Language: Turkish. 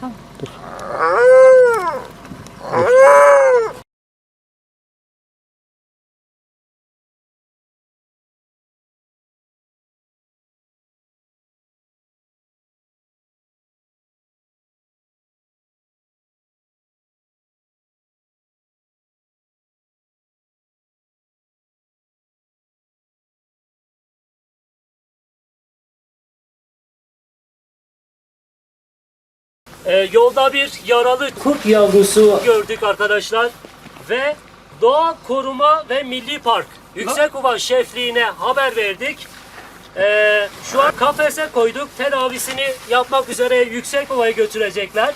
Tamam. Ee, yolda bir yaralı kurt yavrusu gördük arkadaşlar ve Doğa Koruma ve Milli Park Yüksekova şefliğine haber verdik. Ee, şu an kafese koyduk. Tedavisini yapmak üzere Yüksekova'ya götürecekler.